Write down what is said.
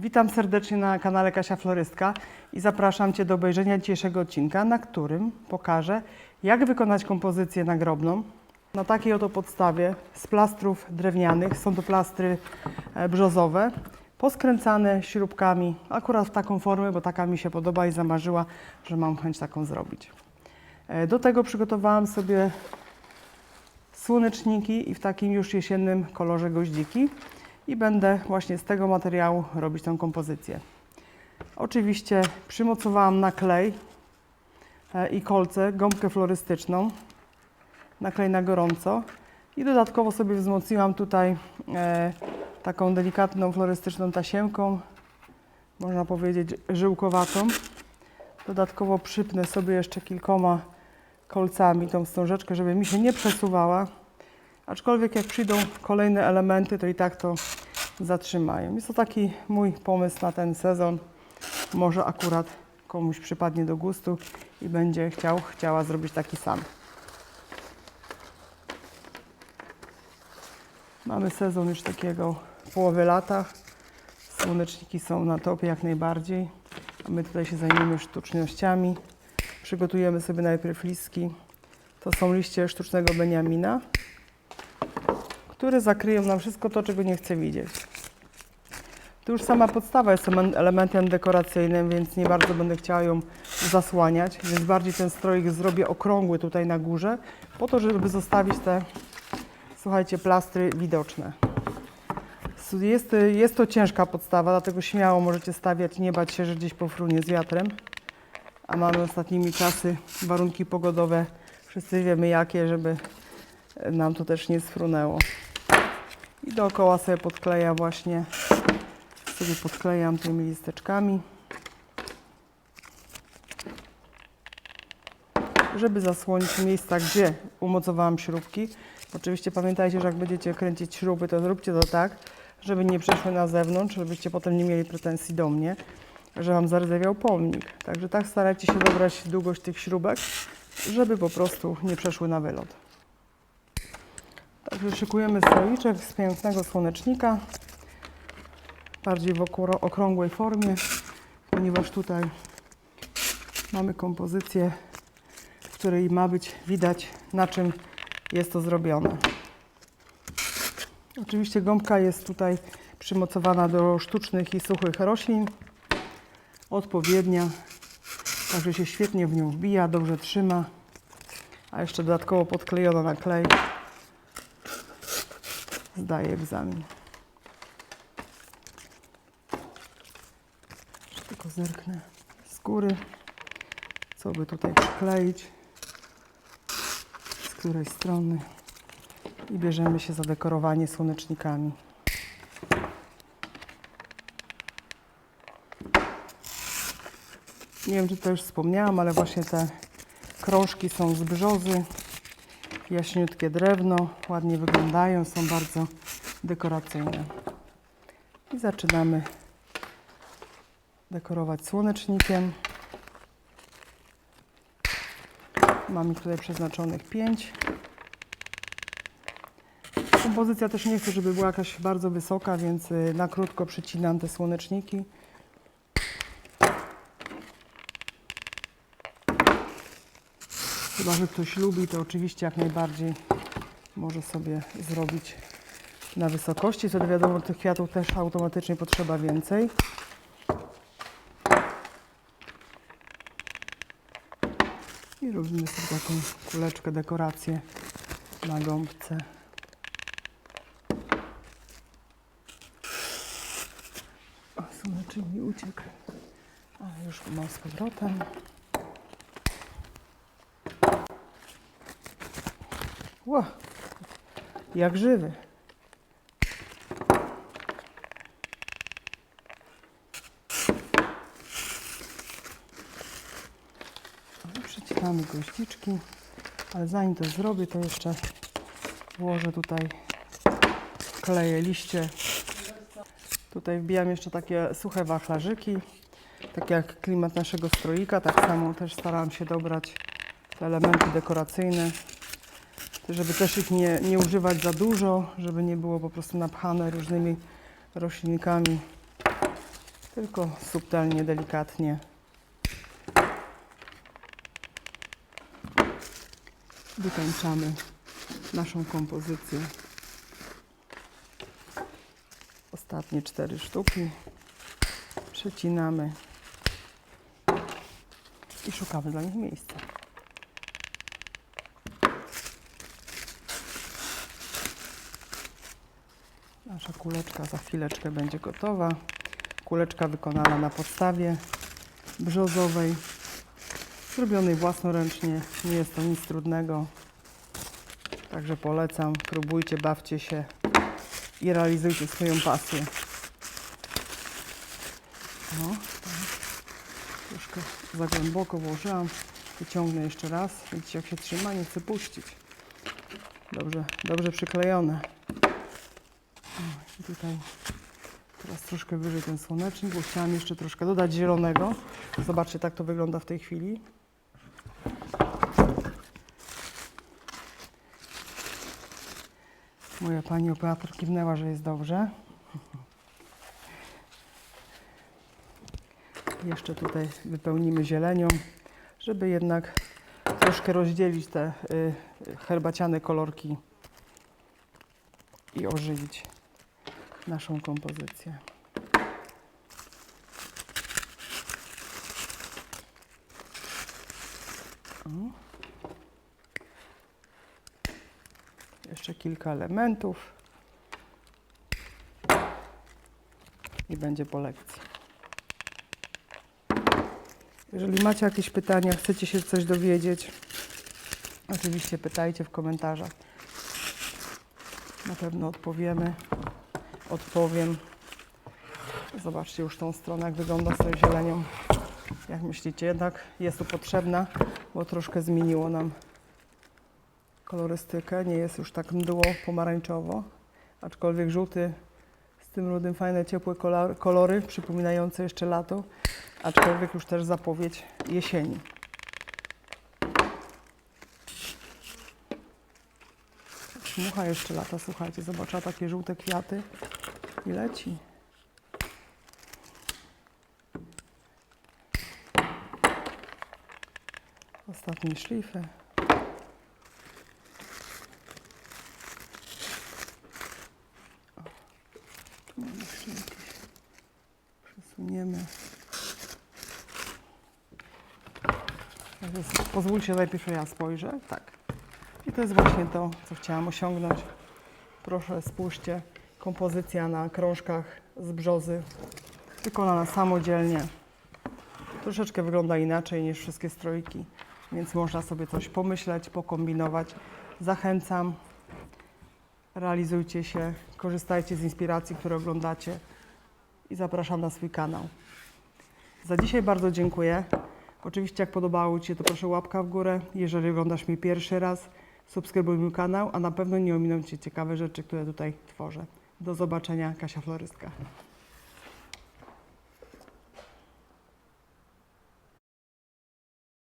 Witam serdecznie na kanale Kasia Florystka i zapraszam Cię do obejrzenia dzisiejszego odcinka, na którym pokażę, jak wykonać kompozycję nagrobną. Na takiej oto podstawie z plastrów drewnianych, są to plastry e, brzozowe, poskręcane śrubkami, akurat w taką formę, bo taka mi się podoba i zamarzyła, że mam chęć taką zrobić. E, Do tego przygotowałam sobie słoneczniki i w takim już jesiennym kolorze goździki i będę właśnie z tego materiału robić tą kompozycję. Oczywiście przymocowałam na klej e, i kolce, gąbkę florystyczną, na klej na gorąco i dodatkowo sobie wzmocniłam tutaj e, taką delikatną florystyczną tasiemką, można powiedzieć żyłkowatą. Dodatkowo przypnę sobie jeszcze kilkoma kolcami tą wstążeczkę, żeby mi się nie przesuwała. Aczkolwiek jak przyjdą kolejne elementy, to i tak to zatrzymają. Jest to taki mój pomysł na ten sezon. Może akurat komuś przypadnie do gustu i będzie chciał, chciała zrobić taki sam. Mamy sezon już takiego połowy lata. Słoneczniki są na topie jak najbardziej. A my tutaj się zajmiemy sztucznościami. Przygotujemy sobie najpierw listki. To są liście sztucznego beniamina, które zakryją nam wszystko to, czego nie chcę widzieć. Tu już sama podstawa jest emen- elementem dekoracyjnym, więc nie bardzo będę chciała ją zasłaniać, więc bardziej ten stroik zrobię okrągły tutaj na górze, po to, żeby zostawić te, słuchajcie, plastry widoczne. Jest, jest to ciężka podstawa, dlatego śmiało możecie stawiać, nie bać się, że gdzieś pofrunie z wiatrem. A mamy ostatnimi czasy warunki pogodowe, wszyscy wiemy jakie, żeby nam to też nie sfrunęło. I dookoła sobie podklejam właśnie, sobie podklejam tymi listeczkami, żeby zasłonić miejsca, gdzie umocowałam śrubki. Oczywiście pamiętajcie, że jak będziecie kręcić śruby, to zróbcie to tak, żeby nie przeszły na zewnątrz, żebyście potem nie mieli pretensji do mnie, że Wam zardzewiał pomnik. Także tak starajcie się dobrać długość tych śrubek, żeby po prostu nie przeszły na wylot. Szykujemy stroiczek z pięknego słonecznika, bardziej w okrągłej formie, ponieważ tutaj mamy kompozycję, w której ma być widać na czym jest to zrobione. Oczywiście gąbka jest tutaj przymocowana do sztucznych i suchych roślin, odpowiednia, także się świetnie w nią wbija, dobrze trzyma, a jeszcze dodatkowo podklejona na klej zdaje egzamin. Tylko zerknę z góry, co by tutaj przykleić, z której strony i bierzemy się za dekorowanie słonecznikami. Nie wiem, czy to już wspomniałam, ale właśnie te krążki są z brzozy jaśniutkie drewno, ładnie wyglądają, są bardzo dekoracyjne. I zaczynamy dekorować słonecznikiem. Mam ich tutaj przeznaczonych 5. Kompozycja też nie chcę, żeby była jakaś bardzo wysoka, więc y, na krótko przycinam te słoneczniki. Chyba, że ktoś lubi, to oczywiście jak najbardziej może sobie zrobić na wysokości. Wtedy wiadomo, tych kwiatów też automatycznie potrzeba więcej. I robimy sobie taką kuleczkę, dekorację na gąbce. O, słonecznik mi uciekł. A, już mam z powrotem. Ło, jak żywy. No, Przycinamy gościczki, ale zanim to zrobię, to jeszcze włożę tutaj, kleję liście. Tutaj wbijam jeszcze takie suche wachlarzyki, tak jak klimat naszego stroika, tak samo też starałam się dobrać te elementy dekoracyjne żeby też ich nie, nie używać za dużo, żeby nie było po prostu napchane różnymi roślinkami. tylko subtelnie, delikatnie. Wykańczamy naszą kompozycję. Ostatnie cztery sztuki. Przecinamy i szukamy dla nich miejsca. Nasza kuleczka za chwileczkę będzie gotowa. Kuleczka wykonana na podstawie brzozowej, zrobionej własnoręcznie. Nie jest to nic trudnego. Także polecam, próbujcie, bawcie się i realizujcie swoją pasję. No. Troszkę za głęboko włożyłam. Wyciągnę jeszcze raz. Widzicie, jak się trzyma, nie chcę puścić. Dobrze, dobrze przyklejone. O, tutaj teraz troszkę wyżej ten słonecznik, bo chciałam jeszcze troszkę dodać zielonego. Zobaczcie, tak to wygląda w tej chwili. Moja pani operator kiwnęła, że jest dobrze. Jeszcze tutaj wypełnimy zielenią, żeby jednak troszkę rozdzielić te y, herbaciane kolorki i ożywić naszą kompozycję. O. Jeszcze kilka elementów i będzie po lekcji. Jeżeli macie jakieś pytania, chcecie się coś dowiedzieć, oczywiście pytajcie w komentarzach. Na pewno odpowiemy. Odpowiem. Zobaczcie już tą stronę, jak wygląda z tą zielenią. Jak myślicie, jednak jest tu potrzebna, bo troszkę zmieniło nam kolorystykę. Nie jest już tak mdło pomarańczowo, aczkolwiek żółty z tym rudym fajne, ciepłe kolor- kolory, przypominające jeszcze lato, aczkolwiek już też zapowiedź jesieni. Mucha jeszcze lata, słuchajcie, zobaczyła takie żółte kwiaty i leci. Ostatnie szlify. Przesuniemy. Pozwólcie najpierw, ja spojrzę. Tak. To jest właśnie to, co chciałam osiągnąć. Proszę, spójrzcie. Kompozycja na krążkach z brzozy. Wykonana samodzielnie. Troszeczkę wygląda inaczej niż wszystkie strojki, więc można sobie coś pomyśleć, pokombinować. Zachęcam. Realizujcie się, korzystajcie z inspiracji, które oglądacie i zapraszam na swój kanał. Za dzisiaj bardzo dziękuję. Oczywiście jak podobało Ci się, to proszę łapka w górę. Jeżeli oglądasz mnie pierwszy raz, subskrybuj mój kanał, a na pewno nie ominą Cię ciekawe rzeczy, które tutaj tworzę. Do zobaczenia, Kasia Florystka.